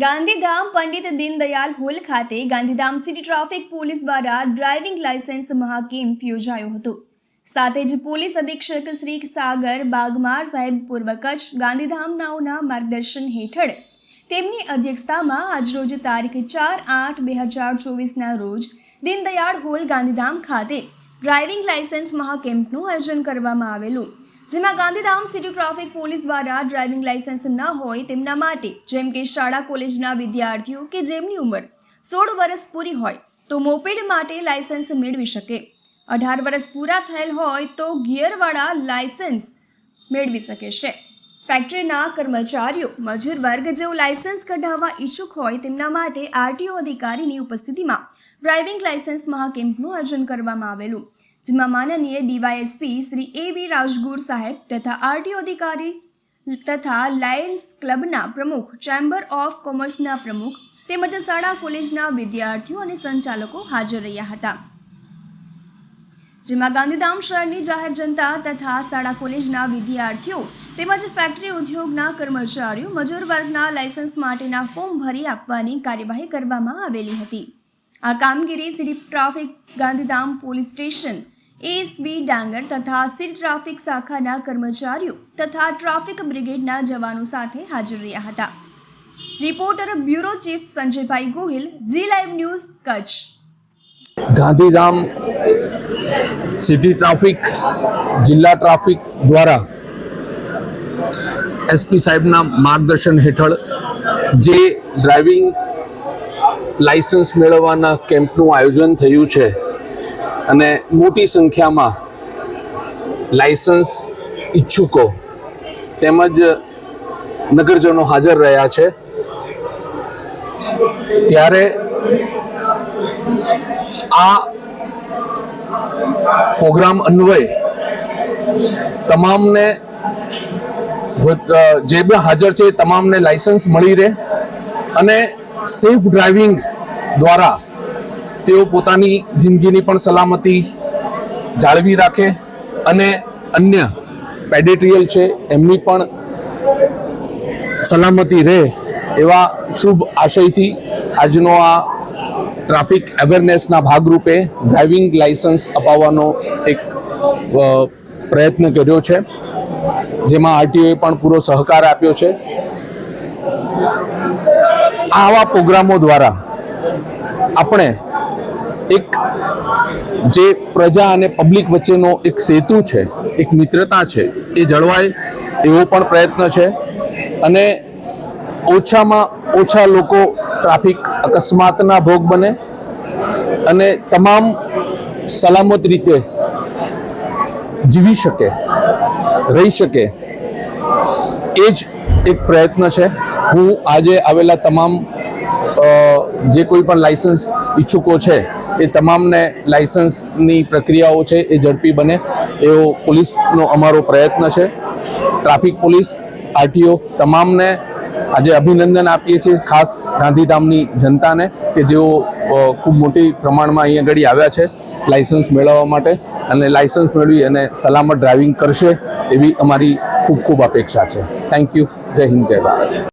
Gandhidham Pandit Deendayal hall ખાતે Gandhidham city traffic police દ્વારા driving licence મહાકેમ્પ યોજાયો હતો. સાથે જ પોલીસ અધિક્ષક શ્રી સાગર બાગમાર સાહેબ પૂર્વ કચ્છ ગાંધીધામ માર્ગદર્શન હેઠળ તેમની અધ્યક્ષતામાં આજરોજ તારીખ ચાર આઠ બે હજાર ચોવીસના રોજ દીનદયાળ હોલ ગાંધીધામ ખાતે ડ્રાઇવિંગ લાયસન્સ મહાકેમ્પનું આયોજન કરવામાં આવેલું. જેમાં ગાંધીધામ સિટી ટ્રાફિક પોલીસ દ્વારા ડ્રાઇવિંગ લાયસન્સ ન હોય તેમના માટે, જેમ કે શાળા, કોલેજના વિદ્યાર્થીઓ કે જેમની ઉંમર સોળ વર્ષ પૂરી હોય, તો મોપેડ માટે લાયસન્સ મેળવી શકે. અઢાર વર્ષ પૂરા થયેલ હોય તો ગિયરવાળા લાયસન્સ મેળવી શકે છે. ફેક્ટરીના કર્મચારીઓ મજૂર વર્ગ જેઓ લાયસન્સ કઢાવવા ઈચ્છુક હોય તેમના માટે આરટીઓ અધિકારીની ઉપસ્થિતિમાં ડ્રાઇવિંગ લાયસન્સ મહાકેમ્પનું આયોજન કરવામાં આવેલું. જેમાં માનનીય ડીવાયએસપી શ્રી એ વી રાજગુર સાહેબ તથા આરટીઓ અધિકારી તથા લાયન્સ ક્લબના પ્રમુખ, ચેમ્બર ઓફ કોમર્સના પ્રમુખ તેમજ શાળા કોલેજના વિદ્યાર્થીઓ અને સંચાલકો હાજર રહ્યા હતા. જેમાં ગાંધીધામ શહેરની જાહેર જનતા તથા શાળા કોલેજના વિદ્યાર્થીઓ તેમજ ફેક્ટરી ઉદ્યોગના કર્મચારીઓ મજૂર વર્ગના લાયસન્સ માટેના ફોર્મ ભરી આપવાની કાર્યવાહી કરવામાં આવેલી હતી. આ કામગીરી city traffic Gandhidham police station ASB Dangar તથા સિટી ટ્રાફિક શાખાના કર્મચારીઓ તથા ટ્રાફિક બ્રિગેડના જવાનો સાથે હાજર રહ્યા હતા. Reporter bureau chief Sanjaybhai Gohil G live news Kutch. Gandhidham city traffic જિલ્લા ટ્રાફિક દ્વારા એસપી સાહેબના માર્ગદર્શન હેઠળ જે ડ્રાઇવિંગ લાઇસન્સ મેળવવાના કેમ્પનું આયોજન થયું છે અને મોટી સંખ્યામાં લાયસન્સ ઈચ્છુકો તેમજ નગરજનો હાજર રહ્યા છે. ત્યારે આ પ્રોગ્રામ અન્વયે તમામને જે બી હાજર છે તમામને લાયસન્સ મળી રહે અને સેફ ડ્રાઇવિંગ દ્વારા તેઓ પોતાની જિંદગીની પણ સલામતી જાળવી રાખે અને અન્ય પેડેટ્રીયલ છે, એમની પણ સલામતી રહે એવા શુભ આશયથી આજનો આ ટ્રાફિક અવેરનેસના ભાગરૂપે ડ્રાઇવિંગ લાયસન્સ અપાવવાનો એક પ્રયત્ન કર્યો છે. જેમાં આરટીઓએ પણ પૂરો સહકાર આપ્યો છે. આવા પ્રોગ્રામો દ્વારા આપણે એક જે પ્રજા અને પબ્લિક વચ્ચેનો એક સેતુ છે, એક મિત્રતા છે, એ જળવાય એવો પણ પ્રયત્ન છે. અને ઓછામાં ઓછા લોકો ટ્રાફિક અકસ્માતના ભોગ બને અને તમામ સલામત રીતે જીવી શકે, રહી શકે, એ જ એક પ્રયત્ન છે. હું આજે આવેલા તમામ જે કોઈ પણ લાયસન્સ ઈચ્છુકો છે એ તમામને લાઇસન્સની પ્રક્રિયાઓ છે એ ઝડપી બને એવો પોલીસનો અમારો પ્રયત્ન છે. ટ્રાફિક પોલીસ, આરટીઓ તમામને આજે અભિનંદન આપીએ છીએ ખાસ ગાંધીધામની જનતાને કે જેઓ ખૂબ મોટી પ્રમાણમાં અહીંયા આગળ આવ્યા છે લાઇસન્સ મેળવવા માટે અને લાઇસન્સ મેળવી અને સલામત ડ્રાઇવિંગ કરશે એવી અમારી ખૂબ ખૂબ અપેક્ષા છે. Thank you. જય હિન્દ, જય ભારત.